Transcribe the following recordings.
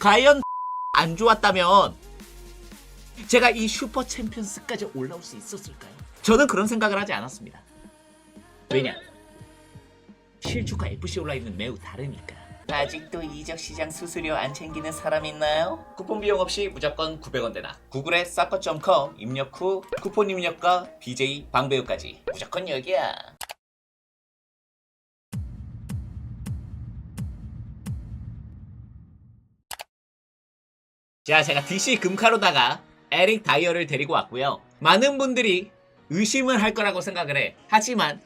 과연 안 좋았다면 제가 이 슈퍼 챔피언스까지 올라올 수 있었을까요? 저는 그런 생각을 하지 않았습니다. 왜냐? 실축과 FC 온라인은 매우 다르니까. 아직도 이적 시장 수수료 안 챙기는 사람 있나요? 쿠폰 비용 없이 무조건 900원 되나. 구글에 사커.com 입력 후 쿠폰 입력과 BJ 방배우까지 무조건 여기야. 자, 제가 DC 금카로다가 에릭 다이어를 데리고 왔고요. 많은 분들이 의심을 할 거라고 생각을 해. 하지만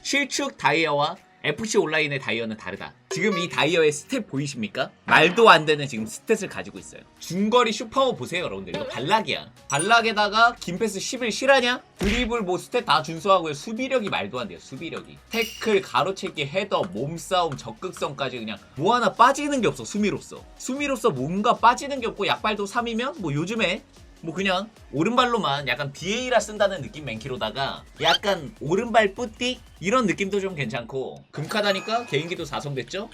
실축 다이어와 FC 온라인의 다이어는 다르다. 지금 이 다이어의 스탯 보이십니까? 말도 안 되는 지금 스탯을 가지고 있어요. 중거리 슈퍼 보세요, 여러분들. 이거 발락이야. 발락에다가 김패스 11 실하냐? 드리블 뭐 스탯 다 준수하고요. 수비력이 말도 안 돼요, 수비력이. 태클, 가로채기, 헤더, 몸싸움, 적극성까지 그냥 뭐 하나 빠지는 게 없어, 수미로서. 수미로서 뭔가 빠지는 게 없고 약발도 3이면 뭐 요즘에 뭐 그냥 오른발로만 약간 비에이라 쓴다는 느낌 맨키로다가 약간 오른발 뿌띠? 이런 느낌도 좀 괜찮고. 금카다니까 개인기도 4성 됐죠?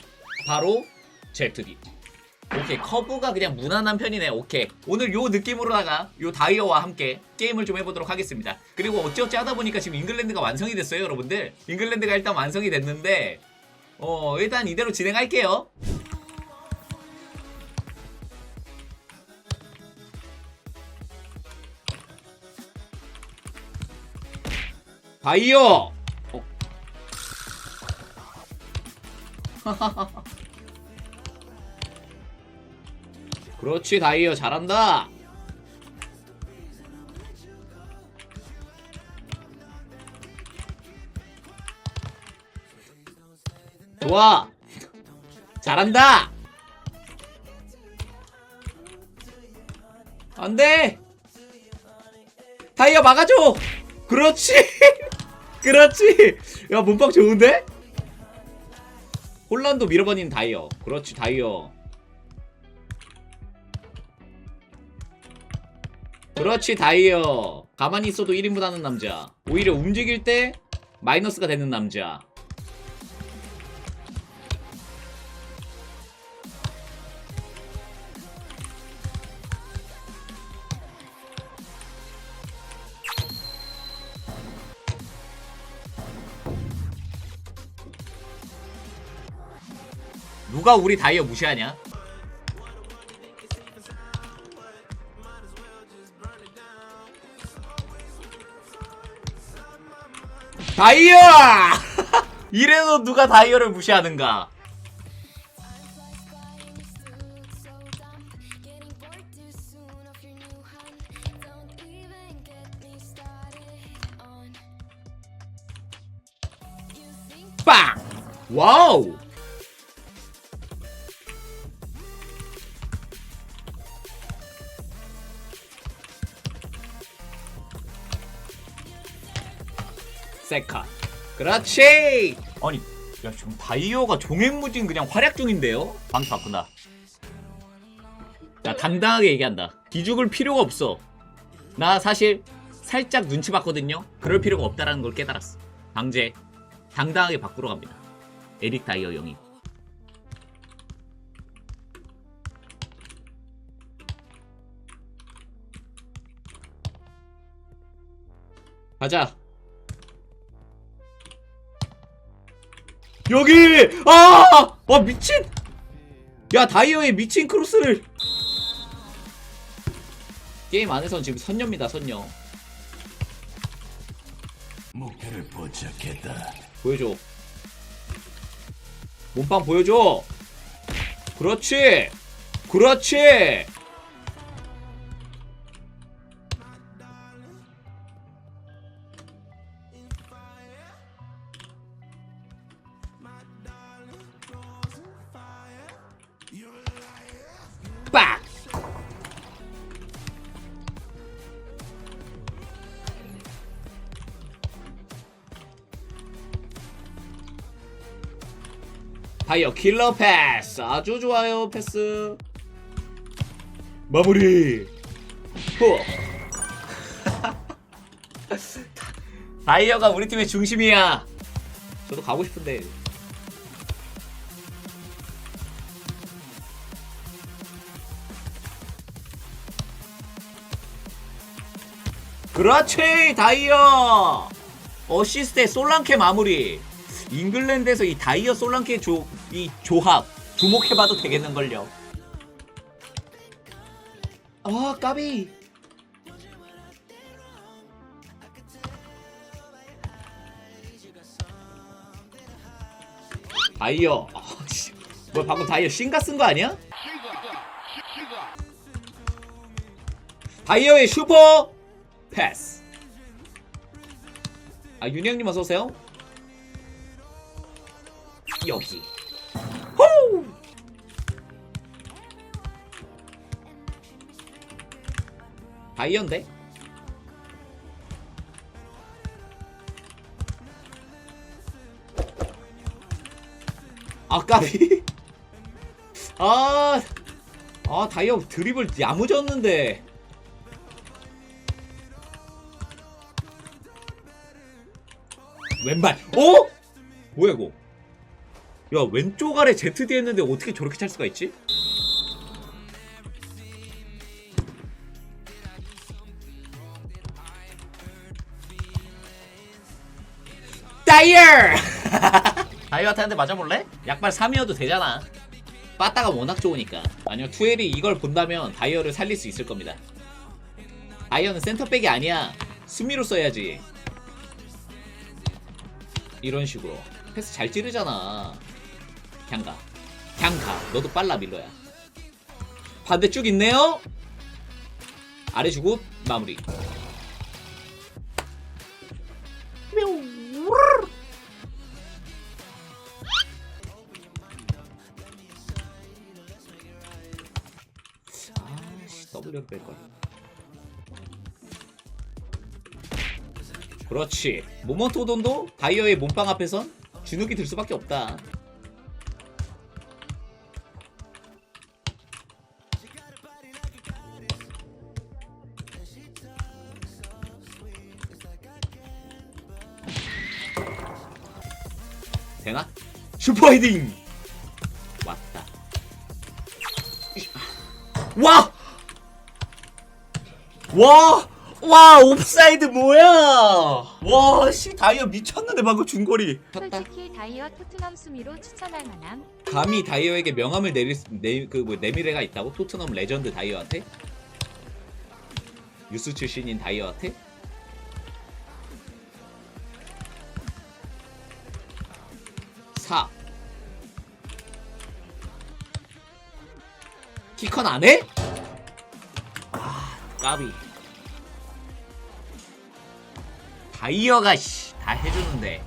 바로 젤트비 오케이 커브가 그냥 무난한 편이네. 오케이. 오늘 요 느낌으로다가 요 다이어와 함께 게임을 좀 해보도록 하겠습니다. 그리고 어찌어찌 하다 보니까 지금 잉글랜드가 완성이 됐어요 여러분들. 잉글랜드가 일단 완성이 됐는데 어 일단 이대로 진행할게요 다이어 어. 그렇지 다이어. 잘한다. 좋아. 잘한다. 안돼. 다이어 막아줘. 그렇지 그렇지. 야 몸빵 좋은데? 홀란도 밀어버린 다이어. 그렇지 다이어. 그렇지 다이어. 가만히 있어도 1인분 하는 남자. 오히려 움직일 때 마이너스가 되는 남자 누가 우리 다이어 무시하냐? 다이어! 이래도 누가 다이어를 무시하는가? 빵! 와우! 세카. 그렇지! 아니 야 지금 다이어가 종횡무진 그냥 활약 중인데요? 방치 바꾼다. 나 당당하게 얘기한다. 기죽을 필요가 없어. 나 사실 살짝 눈치 봤거든요. 그럴 필요가 없다라는 걸 깨달았어. 방제 당당하게 바꾸러 갑니다. 에릭 다이어 영입. 가자 여기! 아! 와 미친! 야 다이어의 미친 크로스를 게임 안에선 지금 선녀입니다 선녀 목표를 포착했다. 보여줘 몸빵 보여줘 그렇지 그렇지 파이어 킬러 패스. 아주 좋아요 패스. 마무리. 후. 파이어가 우리 팀의 중심이야. 저도 가고 싶은데. 그렇지 다이어. 어시스트의 솔랑케 마무리. 잉글랜드에서 이 다이어 솔랑케 조, 이 조합 주목해봐도 되겠는걸요. 아 까비. 다이어. 아, 씨. 뭐야 방금 다이어 싱가 쓴 거 아니야? 다이어의 슈퍼 패스. 아 윤영님 어서오세요. 여기 호 다이어인데? 아 까비. 아, 아 다이어 드립을 야무졌는데. 왼발. 어? 뭐야 이거 야 왼쪽 아래 ZD 했는데 어떻게 저렇게 찰 수가 있지? 다이어 다이어한테 대 맞아볼래? 약발 3이어도 되잖아. 빠따가 워낙 좋으니까. 아니요 투엘이 이걸 본다면 다이어를 살릴 수 있을 겁니다. 다이어는 센터백이 아니야. 수미로 써야지. 이런 식으로. 패스 잘 찌르잖아 그냥 가. 그냥 가. 너도 빨라 밀러야. 반대 쭉 있네요. 아래 주고 마무리. 그렇지. 모먼트 오돈도 다이어의 몸빵 앞에선 주눅이 들 수밖에 없다 되나? 슈퍼헤딩 왔다 와! 와! 와, 옵사이드 뭐야? 와, 씨, 다이어 미쳤는데 방금 중거리. 쳤다. 솔직히 다이어 토트넘 수미로 추천할 만함. 감히 다이어에게 명함을 내릴 수- 내, 그, 뭐, 내미래가 있다고? 토트넘 레전드 다이어한테? 유스 출신인 다이어한테? 사 키컨 안 해? 아, 까비. 다이어가 씨, 다 해주는데.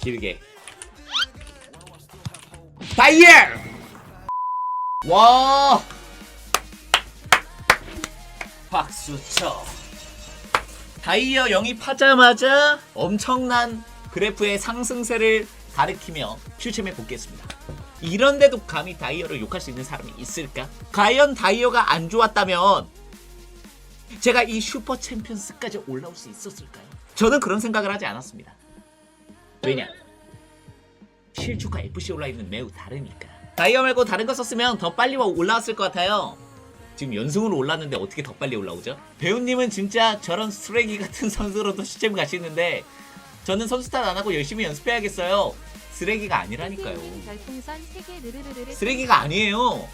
길게. 다이어! 와! 박수 쳐. 다이어 영입하자마자 엄청난 그래프의 상승세를 가리키며 슈챔에 복귀했습니다. 이런데도 감히 다이어를 욕할 수 있는 사람이 있을까? 과연 다이어가 안 좋았다면 제가 이 슈퍼 챔피언스까지 올라올 수 있었을까요? 저는 그런 생각을 하지 않았습니다. 왜냐? 실축과 FC 온라인은 매우 다르니까. 다이어 말고 다른 거 썼으면 더 빨리 올라왔을 것 같아요. 지금 연승으로 올랐는데 어떻게 더 빨리 올라오죠? 배우님은 진짜 저런 쓰레기 같은 선수로도 시점 가시는데 저는 선수 탓 안 하고 열심히 연습해야겠어요. 쓰레기가 아니라니까요. 별풍선 3개 느르르르. 쓰레기가 아니에요.